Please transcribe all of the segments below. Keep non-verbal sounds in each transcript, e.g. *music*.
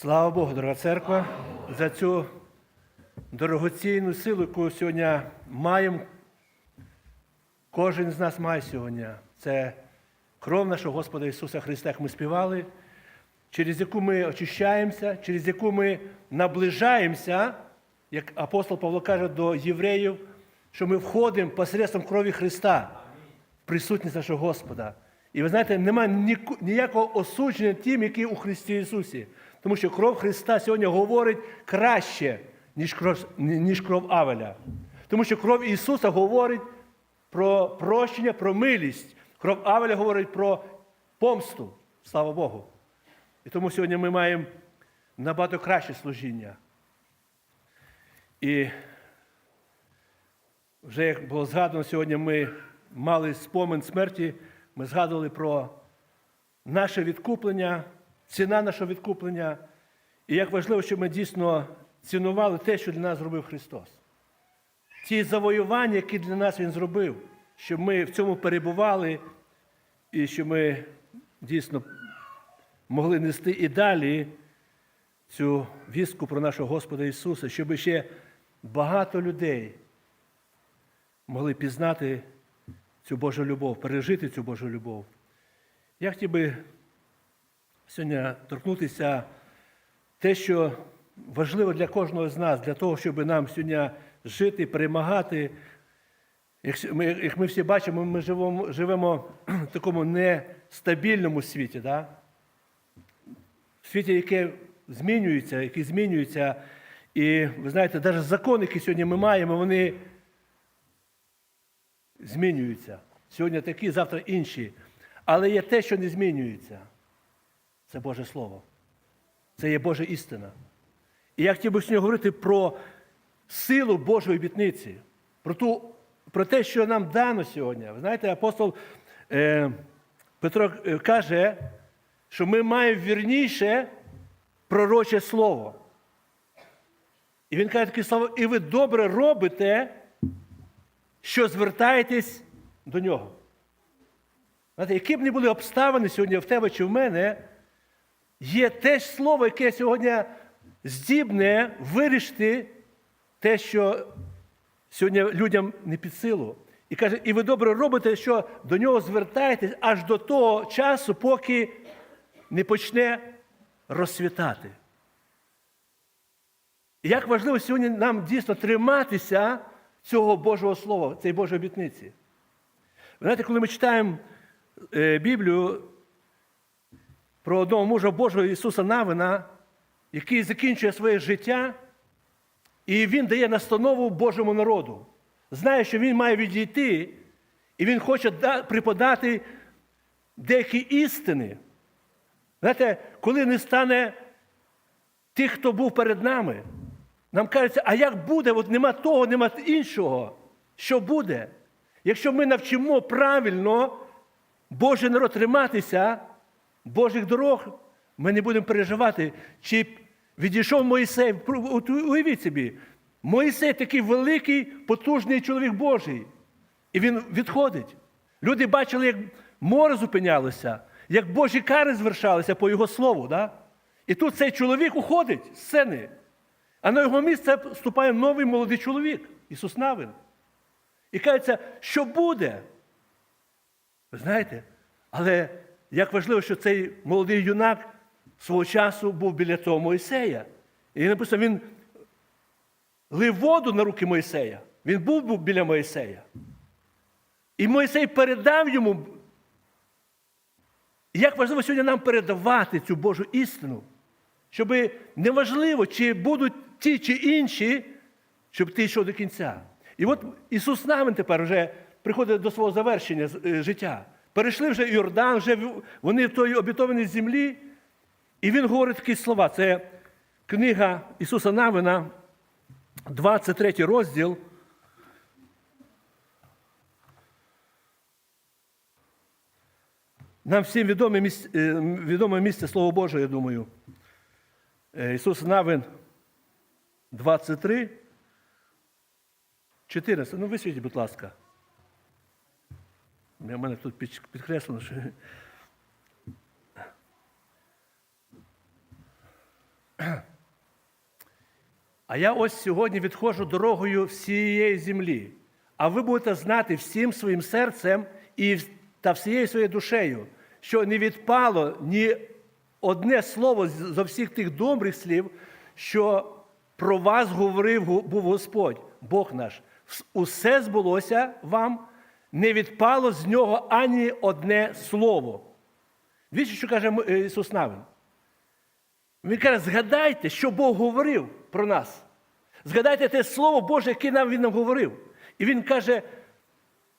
Слава Богу, дорога церква, за цю дорогоцінну силу, яку сьогодні маємо. Кожен з нас має сьогодні. Це кров нашого Господа Ісуса Христа, як ми співали, через яку ми очищаємося, через яку ми наближаємося, як апостол Павло каже до євреїв, що ми входимо посередством крові Христа в присутність нашого Господа. І ви знаєте, немає ніякого осудження тим, які у Христі Ісусі. Тому що кров Христа сьогодні говорить краще, ніж кров, ніж кров Авеля. Тому що кров Ісуса говорить про прощення, про милість. Кров Авеля говорить про помсту. Слава Богу. І тому сьогодні ми маємо набагато краще служіння. І вже як було згадано, сьогодні ми мали спомин смерті, ми згадували про наше відкуплення, ціна нашого відкуплення. І як важливо, щоб ми дійсно цінували те, що для нас зробив Христос. Ті завоювання, які для нас Він зробив, щоб ми в цьому перебували, і щоб ми дійсно могли нести і далі цю вістку про нашого Господа Ісуса, щоб ще багато людей могли пізнати цю Божу любов, пережити цю Божу любов. Я хотів би сьогодні торкнутися те, що важливо для кожного з нас, для того, щоб нам сьогодні жити, перемагати. Як ми, як ми всі бачимо, ми живемо, живемо в такому нестабільному світі, да? в світі, яке змінюється, який змінюється. І ви знаєте, навіть закони, які сьогодні ми маємо, вони змінюються. Сьогодні такі, завтра інші. Але є те, що не змінюється. Це Боже Слово. Це є Божа істина. І я хотів би сьогодні говорити про силу Божої обітниці, про, ту, про те, що нам дано сьогодні. Ви знаєте, апостол е, Петро е, каже, що ми маємо вірніше пророче слово. І він каже таке слово, і ви добре робите, що звертаєтесь до нього. Знаєте, які б не були обставини сьогодні в тебе чи в мене, є те ж слово, яке сьогодні здібне вирішити те, що сьогодні людям не під силу. І каже, і ви добре робите, що до нього звертаєтесь аж до того часу, поки не почне розсвітати. І як важливо сьогодні нам дійсно триматися цього Божого Слова, цієї Божої обітниці. Ви знаєте, коли ми читаємо е, Біблію про одного мужа Божого Ісуса Навина, який закінчує своє життя, і він дає настанову Божому народу. Знає, що він має відійти, і він хоче да- преподати деякі істини. Знаєте, коли не стане тих, хто був перед нами, нам кажеться, а як буде? От нема того, нема іншого. Що буде? Якщо ми навчимо правильно Божий народ триматися Божих дорог, ми не будемо переживати, чи відійшов Моїсей. Уявіть собі, Моїсей такий великий, потужний чоловік Божий. І він відходить. Люди бачили, як море зупинялося, як Божі кари звершалися по його слову. Да? І тут цей чоловік уходить з сцени. А на його місце вступає новий молодий чоловік, Ісус Навин. І кажеться, що буде? Ви знаєте? Але як важливо, що цей молодий юнак свого часу був біля того Мойсея. І написано, він лив воду на руки Мойсея. Він був біля Мойсея. І Мойсей передав йому. І як важливо сьогодні нам передавати цю Божу істину, щоб неважливо, чи будуть ті чи інші, щоб ти йшов до кінця. І от Ісус Навин тепер вже приходить до свого завершення е, життя. Перейшли вже Йордан, вже вони в той обітованій землі. І він говорить такі слова. Це книга Ісуса Навина, 23 розділ. Нам всім відоме місце, відоме місце Слово Боже, я думаю. Е, Ісус Навин 23, 14. Ну, висвітіть, будь ласка. У мене тут підкреслено, що А я ось сьогодні відходжу дорогою всієї землі, а ви будете знати всім своїм серцем і та всією своєю душею, що не відпало ні одне слово з- всіх тих добрих слів, що про вас говорив був Господь, Бог наш. Усе збулося вам, не відпало з нього ані одне слово. Дивіться, що каже е, Ісус Навин. Він каже, згадайте, що Бог говорив про нас. Згадайте те Слово Боже, яке нам Він нам говорив. І Він каже,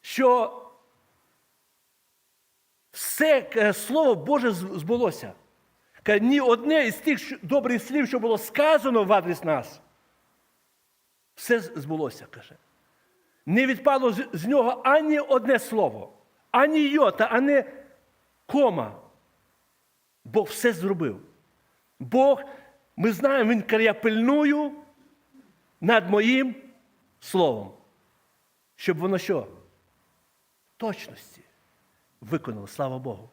що все е, Слово Боже збулося. Каже, ні одне із тих добрих слів, що було сказано в адрес нас, все збулося, каже. Не відпало з, нього ані одне слово, ані йота, ані кома. Бог все зробив. Бог, ми знаємо, Він каже, я пильную над моїм словом. Щоб воно що? Точності виконало, слава Богу.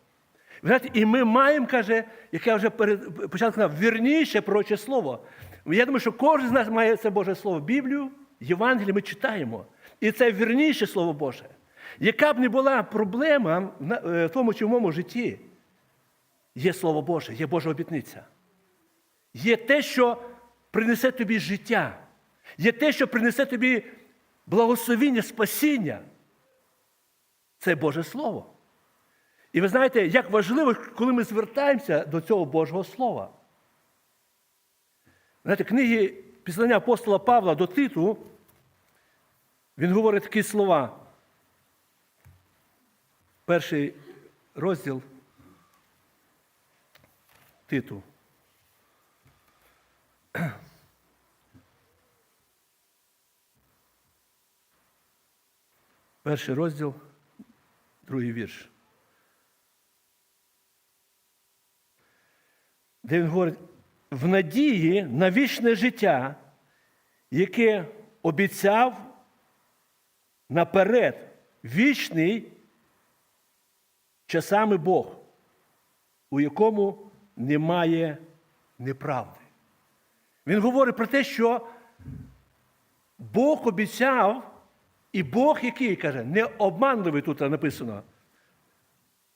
І ми маємо, каже, як я вже перед початку сказав, вірніше пророче слово. Я думаю, що кожен з нас має це Боже Слово. Біблію, Євангеліє ми читаємо. І це вірніше Слово Боже. Яка б не була проблема е, в тому чи в моєму житті, є Слово Боже, є Божа обітниця. Є те, що принесе тобі життя, є те, що принесе тобі благословіння, спасіння. Це Боже Слово. І ви знаєте, як важливо, коли ми звертаємося до цього Божого Слова. Знаєте, книги післання апостола Павла до Титу, він говорить такі слова. Перший розділ Титу. Перший розділ, другий вірш. Де він говорить, в надії на вічне життя, яке обіцяв наперед вічний часами Бог, у якому немає неправди. Він говорить про те, що Бог обіцяв, і Бог, який каже, не обманливий тут написано,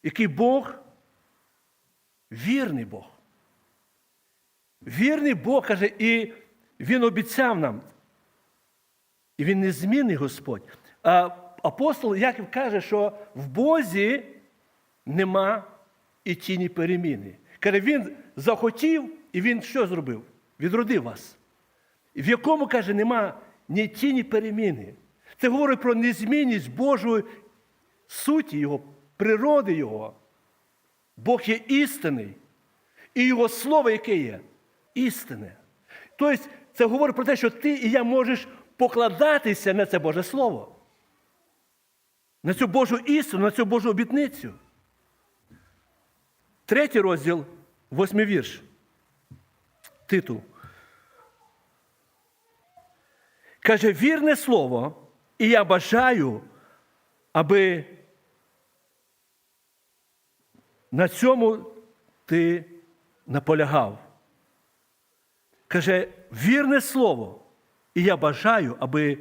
який Бог вірний Бог. Вірний Бог каже, і Він обіцяв нам. І він незмінний Господь. А апостол Яків каже, що в Бозі нема і тіні переміни. Каже, він захотів, і він що зробив? Відродив вас. В якому, каже, нема ні тіні переміни. Це говорить про незмінність Божої суті Його, природи Його. Бог є істинний. І Його слово, яке є? Істинне. Тобто, це говорить про те, що ти і я можеш покладатися на це Боже Слово. На цю Божу істину, на цю Божу обітницю. Третій розділ, восьмий вірш. Титул. Каже, вірне слово, і я бажаю, аби на цьому ти наполягав. Каже, вірне слово, і я бажаю, аби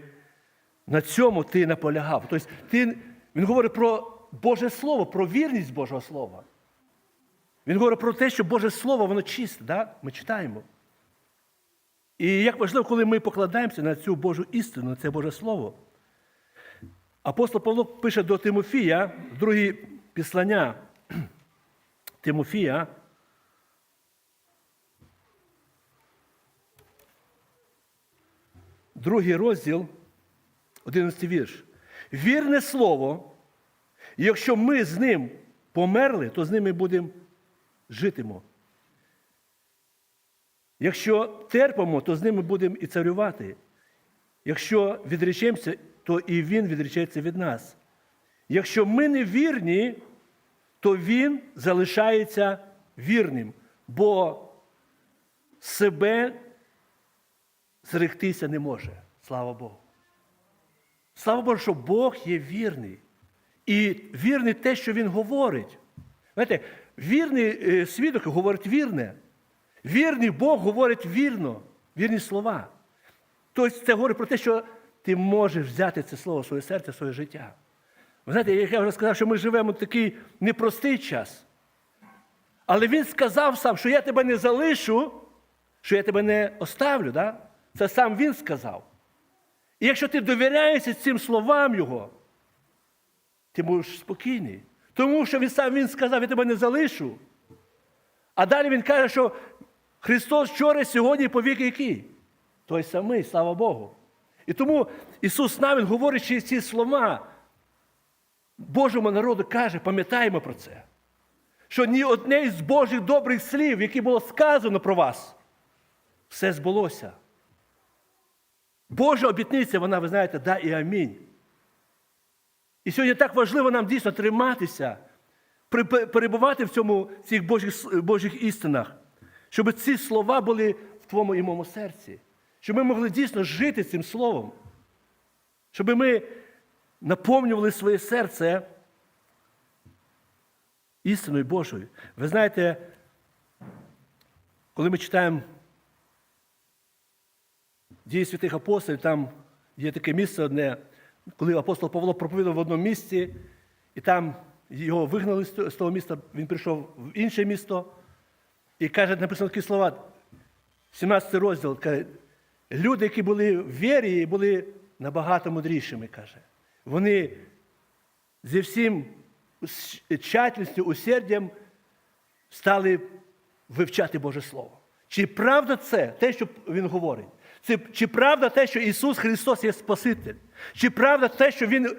на цьому ти наполягав. Тобто ти, він говорить про Боже Слово, про вірність Божого Слова. Він говорить про те, що Боже Слово, воно чисте, да? ми читаємо. І як важливо, коли ми покладаємося на цю Божу істину, на це Боже Слово. Апостол Павло пише до Тимофія, в другій післання *clears throat* Тимофія, другий розділ, 11 вірш. Вірне слово, якщо ми з ним померли, то з ними будемо житимо. Якщо терпимо, то з ними будемо і царювати. Якщо відречемося, то і Він відречеться від нас. Якщо ми не вірні, то Він залишається вірним, бо себе зректися не може. Слава Богу. Слава Богу, що Бог є вірний. І вірний те, що Він говорить. Знаєте, вірний е, свідок говорить вірне. Вірний Бог говорить вірно, вірні слова. Тобто це говорить про те, що ти можеш взяти це слово в своє серце, в своє життя. Ви знаєте, як я вже сказав, що ми живемо в такий непростий час. Але він сказав сам, що я тебе не залишу, що я тебе не оставлю. Да? Це сам він сказав. І якщо ти довіряєшся цим словам Його, ти будеш спокійний. Тому що він сам він сказав, я тебе не залишу. А далі він каже, що Христос вчора, сьогодні по віки який? Той самий, слава Богу. І тому Ісус навіть, говорячи ці слова, Божому народу каже, пам'ятаємо про це, що ні одне із Божих добрих слів, які було сказано про вас, все збулося. Божа обітниця, вона, ви знаєте, да і амінь. І сьогодні так важливо нам дійсно триматися, перебувати в цьому цих Божих, Божих істинах, щоб ці слова були в твоєму і моєму серці, щоб ми могли дійсно жити цим словом, щоб ми наповнювали своє серце істиною Божою. Ви знаєте, коли ми читаємо дії святих апостолів, там є таке місце одне, коли апостол Павло проповідав в одному місці, і там його вигнали з того- міста, він прийшов в інше місто і каже, написано такі слова, 17 розділ, каже, люди, які були в вірі, були набагато мудрішими, каже. Вони зі всім тщательністю, усердям стали вивчати Боже Слово. Чи правда це те, що Він говорить? Чи, правда те, що Ісус Христос є Спаситель? Чи правда те, що Він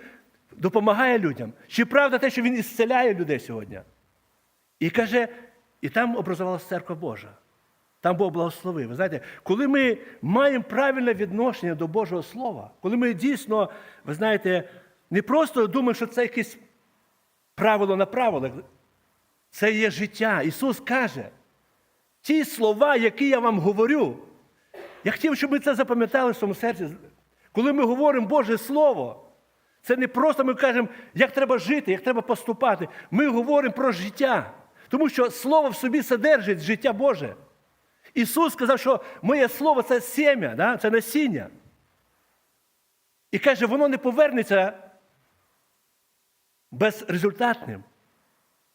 допомагає людям? Чи правда те, що Він ісцеляє людей сьогодні? І каже, і там образувалася церква Божа. Там Бог благословив. Ви знаєте, коли ми маємо правильне відношення до Божого Слова, коли ми дійсно, ви знаєте, не просто думаємо, що це якесь правило на правилах, це є життя. Ісус каже, ті слова, які я вам говорю, я хотів, щоб ми це запам'ятали в своєму серці. Коли ми говоримо Боже Слово, це не просто ми кажемо, як треба жити, як треба поступати. Ми говоримо про життя. Тому що Слово в собі содержить життя Боже. Ісус сказав, що моє слово це сім'я, да? це насіння. І каже, воно не повернеться безрезультатним.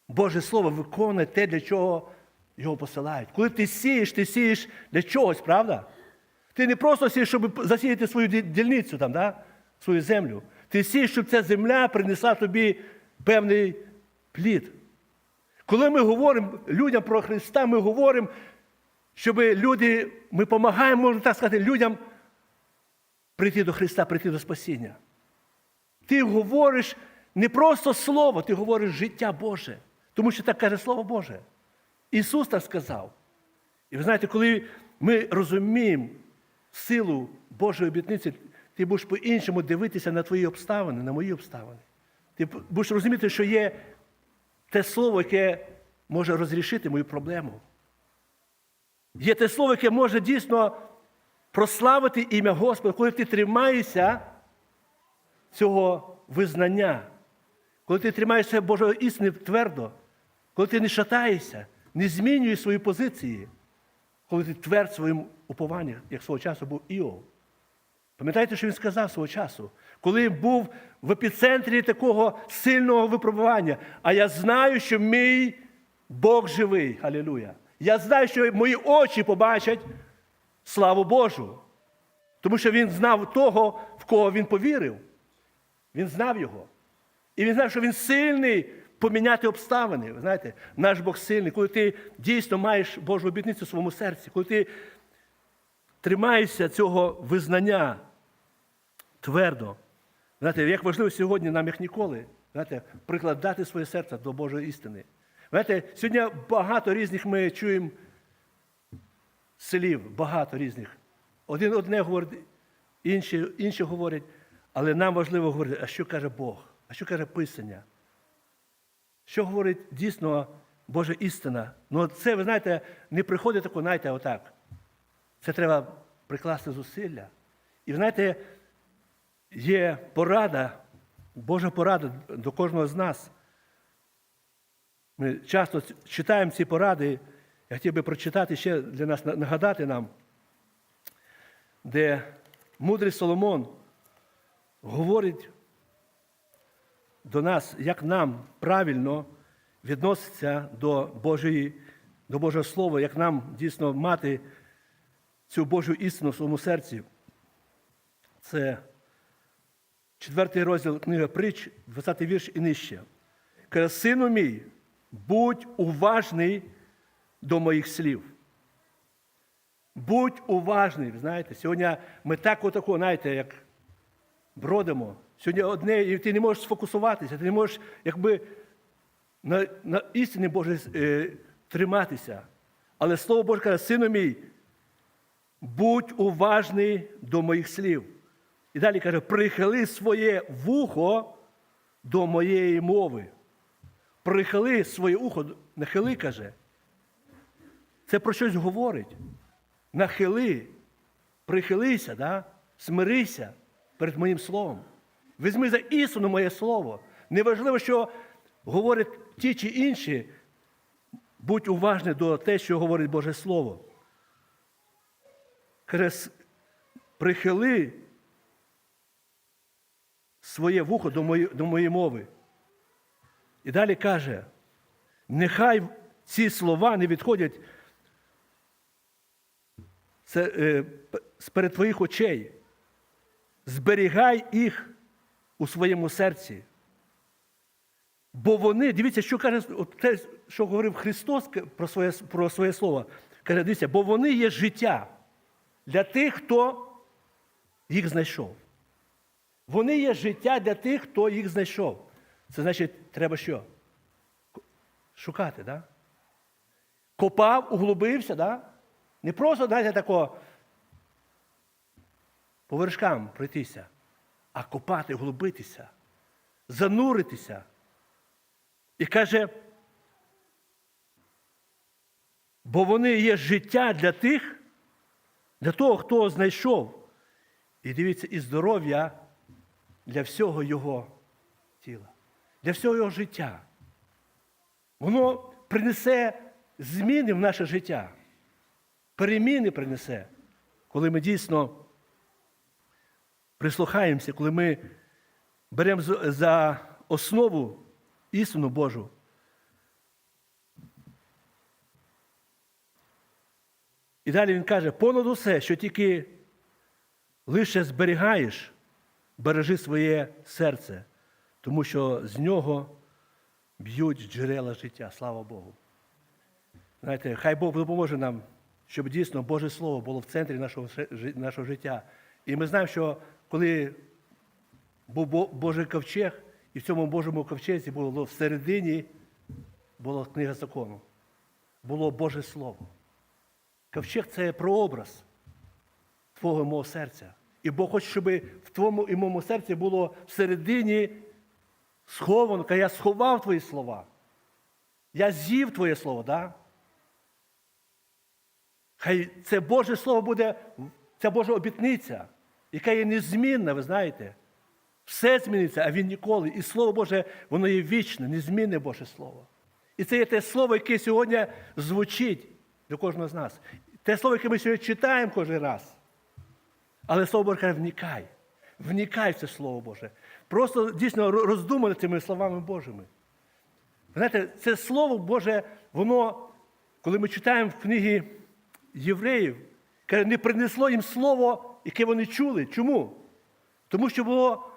Боже Слово виконує те, для чого його посилають. Коли ти сієш, ти сієш для чогось, правда? Ти не просто сієш, щоб засіяти свою дільницю, там, да? свою землю. Ти сієш, щоб ця земля принесла тобі певний плід. Коли ми говоримо людям про Христа, ми говоримо, щоб люди, ми допомагаємо, можна так сказати, людям прийти до Христа, прийти до спасіння. Ти говориш не просто слово, ти говориш життя Боже. Тому що так каже Слово Боже. Ісус так сказав. І ви знаєте, коли ми розуміємо силу Божої обітниці, ти будеш по-іншому дивитися на твої обставини, на мої обставини. Ти будеш розуміти, що є те слово, яке може розрішити мою проблему. Є те слово, яке може дійсно прославити ім'я Господа, коли ти тримаєшся цього визнання, коли ти тримаєшся Божої істини твердо, коли ти не шатаєшся, не змінюєш свої позиції, коли ти тверд своїм упованням, як свого часу був Іов. Пам'ятаєте, що він сказав свого часу, коли був в епіцентрі такого сильного випробування. А я знаю, що мій Бог живий. Халілуя. Я знаю, що мої очі побачать славу Божу. Тому що він знав того, в кого він повірив. Він знав його. І він знав, що він сильний поміняти обставини. Ви знаєте, наш Бог сильний, коли ти дійсно маєш Божу обітницю в своєму серці, коли ти тримаєшся цього визнання твердо. Знаєте, як важливо сьогодні нам, як ніколи, знаєте, прикладати своє серце до Божої істини. Знаєте, сьогодні багато різних ми чуємо слів, багато різних. Один одне говорить, інші, інші говорять, але нам важливо говорити, а що каже Бог, а що каже Писання. Що говорить дійсно Божа істина? Ну, це, ви знаєте, не приходить тако, знаєте, отак. Це треба прикласти зусилля. І ви знаєте, є порада, Божа порада до кожного з нас. Ми часто читаємо ці поради. Я хотів би прочитати ще для нас, нагадати нам, де мудрий Соломон говорить до нас, як нам правильно відноситься до Божої, до Божого Слова, як нам дійсно мати цю Божу істину в своєму серці. Це четвертий розділ книги притч, 20 вірш і нижче. Каже, сину мій, будь уважний до моїх слів. Будь уважний. Знаєте, сьогодні ми так отако, знаєте, як бродимо. Сьогодні одне, і ти не можеш сфокусуватися, ти не можеш якби на, на істині Божій е, триматися. Але Слово Боже каже, сину мій, будь уважний до моїх слів. І далі каже, прихили своє вухо до моєї мови. Прихили своє ухо, нахили, каже. Це про щось говорить. Нахили, прихилися, да? смирися перед моїм словом. Візьми за істину моє слово. Неважливо, що говорять ті чи інші, будь уважний до те, що говорить Боже Слово. Каже, прихили своє вухо до моєї, до моєї мови. І далі каже, нехай ці слова не відходять це, е, з-перед твоїх очей. Зберігай їх у своєму серці. Бо вони, дивіться, що каже те, що говорив Христос про своє, про своє слово. Каже, дивіться, бо вони є життя для тих, хто їх знайшов. Вони є життя для тих, хто їх знайшов. Це значить, треба що? Шукати. Да? Копав, углубився, да? Не просто, знаєте, тако по вершкам пройтися, а копати, углубитися, зануритися. І каже, бо вони є життя для тих, для того, хто знайшов. І дивіться, і здоров'я для всього його тіла, для всього його життя. Воно принесе зміни в наше життя, переміни принесе, коли ми дійсно прислухаємося, коли ми беремо за основу істину Божу. І далі він каже: понад усе, що тільки лише зберігаєш, бережи своє серце, тому що з нього б'ють джерела життя. Слава Богу. Знаєте, хай Бог допоможе нам, щоб дійсно Боже Слово було в центрі нашого, нашого життя. І ми знаємо, що коли був Божий ковчег, і в цьому Божому ковчезі було всередині була книга закону, було Боже Слово. Ковчег це прообраз твого і мого серця. І Бог хоче, щоб в твоєму і моєму серці було всередині сховано, я сховав твої слова. Я з'їв твоє слово, да? Хай це Боже Слово буде, ця Божа обітниця, яка є незмінна, ви знаєте. Все зміниться, а він ніколи. І Слово Боже, воно є вічне, незмінне Боже Слово. І це є те слово, яке сьогодні звучить до кожного з нас. Те слово, яке ми сьогодні читаємо кожен раз. Але Слово Боже каже, вникай. Вникай в це Слово Боже. Просто дійсно роздумай цими словами Божими. Знаєте, це Слово Боже, воно, коли ми читаємо в книгі євреїв, каже, не принесло їм слово, яке вони чули. Чому? Тому що було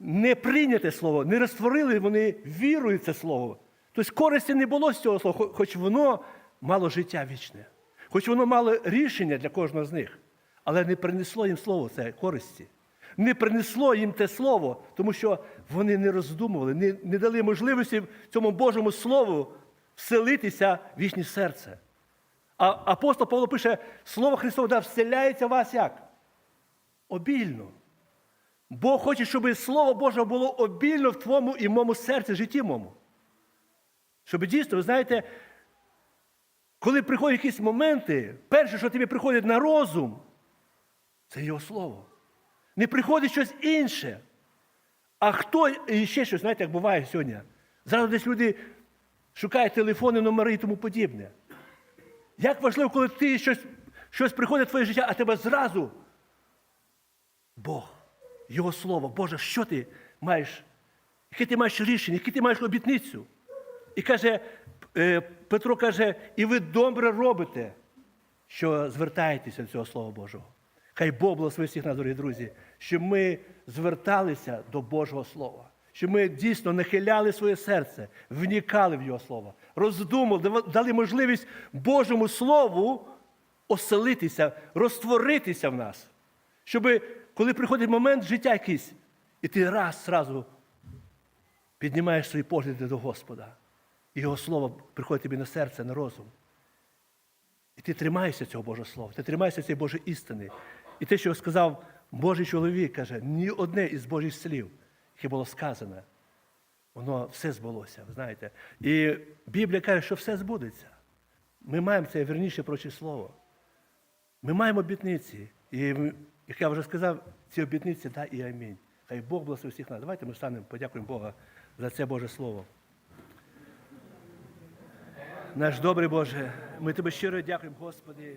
не прийняте слово, не розтворили вони вірою в це слово. Тобто користі не було з цього слова, хоч воно мало життя вічне, хоч воно мало рішення для кожного з них, але не принесло їм слово це користі. Не принесло їм те слово, тому що вони не роздумували, не, не дали можливості цьому Божому Слову вселитися в їхнє серце. А апостол Павло пише, Слово Христове вселяється в вас як? Обільно. Бог хоче, щоб Слово Боже було обільно в твоєму і моєму серці, житті моєму. Щоб дійсно, ви знаєте, коли приходять якісь моменти, перше, що тобі приходить на розум, це його слово. Не приходить щось інше. А хто і ще щось, знаєте, як буває сьогодні. Зараз десь люди шукають телефони, номери і тому подібне. Як важливо, коли ти щось, щось приходить в твоє життя, а тебе зразу Бог, Його Слово. Боже, що ти маєш? Яке ти маєш рішення, яку ти маєш обітницю? І каже, е, Петро каже, і ви добре робите, що звертаєтеся до цього Слова Божого. Хай Бог благословить всіх нас, дорогі друзі, щоб ми зверталися до Божого Слова, щоб ми дійсно нахиляли своє серце, вникали в Його Слово, роздумали, дали можливість Божому Слову оселитися, розтворитися в нас. Щоб, коли приходить момент життя якийсь, і ти раз зразу піднімаєш свої погляди до Господа, і Його Слово приходить тобі на серце, на розум. І ти тримаєшся цього Божого Слова, ти тримаєшся цієї Божої істини. І те, що сказав Божий чоловік, каже, ні одне із Божих слів, яке було сказане, воно все збулося, знаєте. І Біблія каже, що все збудеться. Ми маємо це верніше проче слово. Ми маємо обітниці. І, як я вже сказав, ці обітниці да і амінь. Хай Бог благословить всіх нас. Давайте ми станемо, подякуємо Бога за це Боже Слово. Наш добрий Боже, ми тебе щиро дякуємо, Господи,